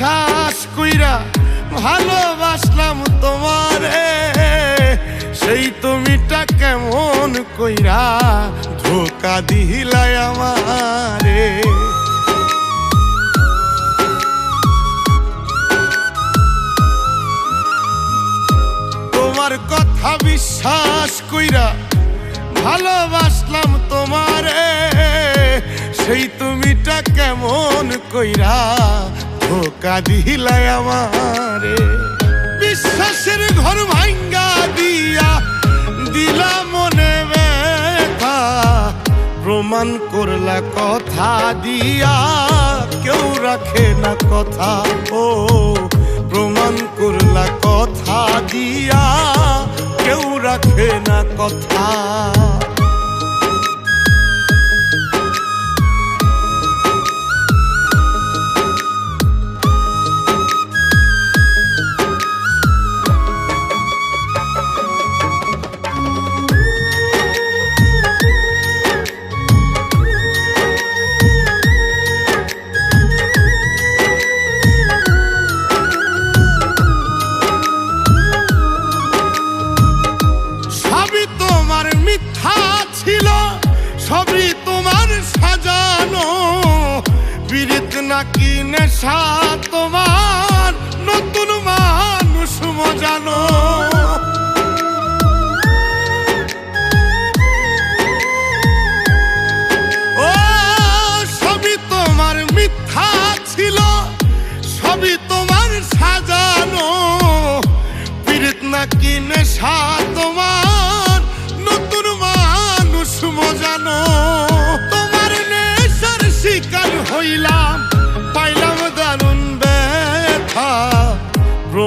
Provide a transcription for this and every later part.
বিশ্বাস কইরা ভালোবাসলাম তোমারে। সেই তুমিটা কেমন কইরা ধোকা দিলাই আমারে। তোমার কথা বিশ্বাস কইরা ভালোবাসলাম তোমারে। সেই তুমিটা কেমন কইরা ধোকা দিলাই আমারে। বিশ্বাসের ঘর ভাঙ্গা দিয়া দিলা মনে ব্যথা। প্রমাণ করলা কথা দিয়া, কেউ রাখে না কথা। ও, প্রমাণ করলা কথা দিয়া, কেউ রাখে না কথা। সবই তোমার সাজানো। বিরিত নাকি নেশা তোমার?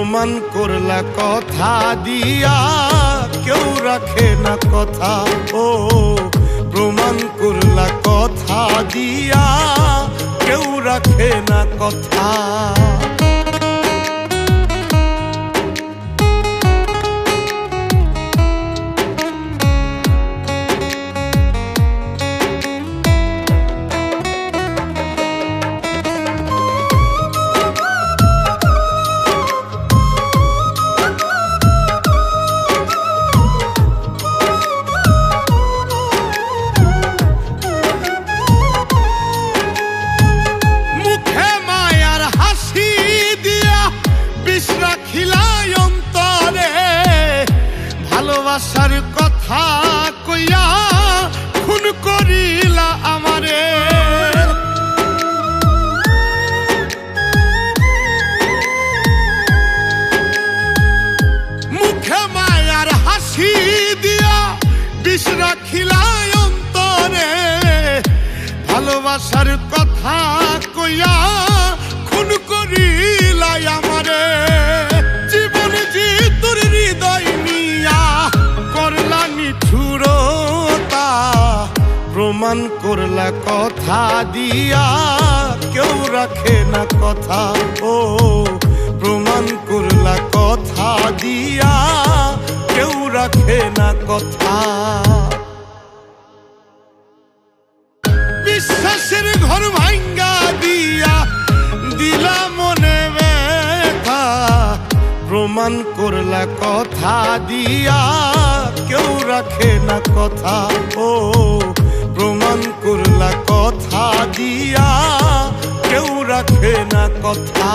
প্রমাণ করলা কথা দিয়া, কেউ রাখে না কথা। ও, প্রমাণ করলা কথা দিয়া, কেউ রাখে না কথা। রাখিলাই অন্তরে, ভালোবাসার কথা কইয়া খুন করিলাই আমারে। জীবন জি তোর হৃদয় নিয়া করলা নিঠুরতা, প্রমাণ করলা কথা দিয়া, কেউ রাখে না কথা, ও, প্রমাণ করলা কথা দিয়া। রাখে না কথা। বিশ্বাসের ঘর ভাঙ্গা দিয়া দিলা মনে ব্যথা। প্রমাণ করলা কথা দিয়া, কেউ রাখে না কথা। ও, প্রমাণ করলা কথা দিয়া, কেউ রাখে না কথা।